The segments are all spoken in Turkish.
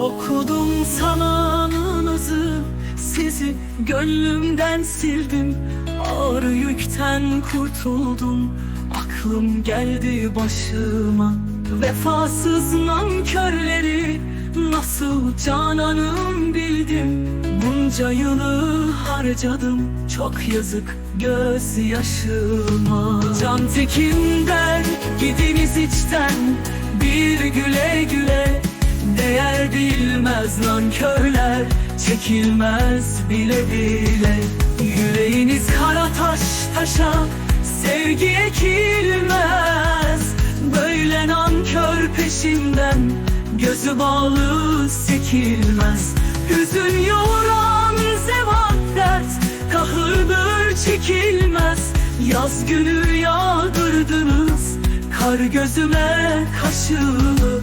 Okudum sananınızı Sizi gönlümden sildim. Ağır yükten kurtuldum Aklım geldi başıma. Vefasız nankörleri Nasıl cananım bildim. Bunca yılı harcadım Çok yazık gözyaşıma. Can tekin der gidiniz içten Bir güle güle Değer bilmez nankörler Çekilmez bile bile. Yüreğiniz kara taş taşa Sevgi ekilmez. Böyle nankör peşinden Gözü bağlı sekilmez. Hüzün yoğuran zevat dert Kahırdır çekilmez. Yaz günü yağdırdınız Kar gözüme kaşılı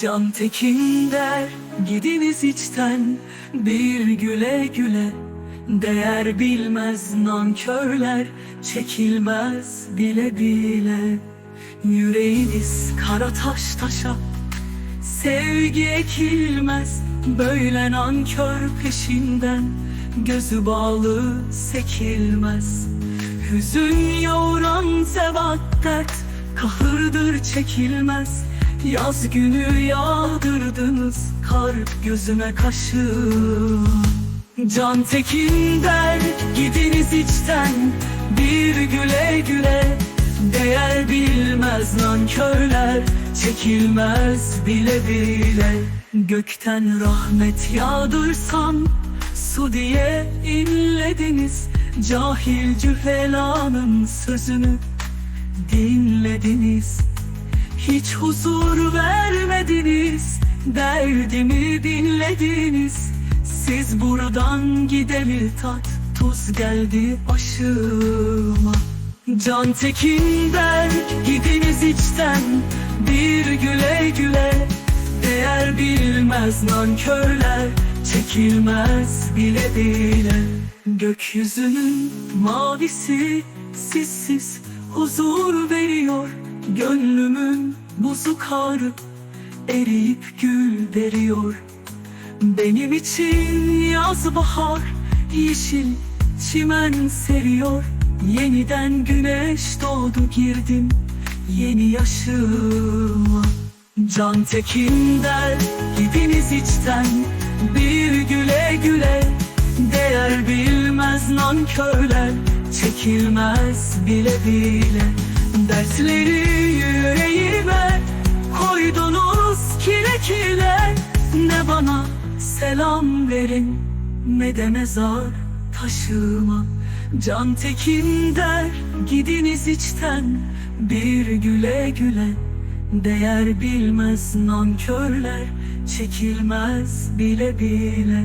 Can tekin der gidiniz içten. Bir güle güle Değer bilmez nankörler çekilmez bile bile. Yüreğiniz kara taş taşa Sevgi ekilmez böyle nankör peşinden. Gözü bağlı sekilmez Hüzün yoğuran zevat dert Kahırdır çekilmez Yaz günü yağdırdınız Kar gözüme kaşı. Can tekin der gidiniz içten. Bir güle güle Değer bilmez nankörler. Çekilmez bile bile. Gökten rahmet yağdırsam Su diye inlediniz. Cahil cühelanın sözünü Dinlediniz Hiç huzur vermediniz Derdimi dinlediniz. Siz buradan gideli tat Tuz geldi başıma. Can tekin der gidiniz içten Bir güle güle. Değer bilmez nankörler Çekilmez bile bile. Gökyüzünün mavisi Sizsiz huzur veriyor Gönlümün buzu karı Eriyip gül veriyor. Benim için yaz bahar Yeşil çimen seriyor. Yeniden güneş doğdu girdim Yeni yaşıma. Can tekin der gidiniz içten Bir güle güle. Değer bilmez nankörler Çekilmez bile bile Dertleri yüreğime Koydunuz kile kile. Ne bana selam verin Ne de mezar taşıma Can tekin der gidiniz içten Bir güle güle. Değer bilmez nankörler Çekilmez bile bile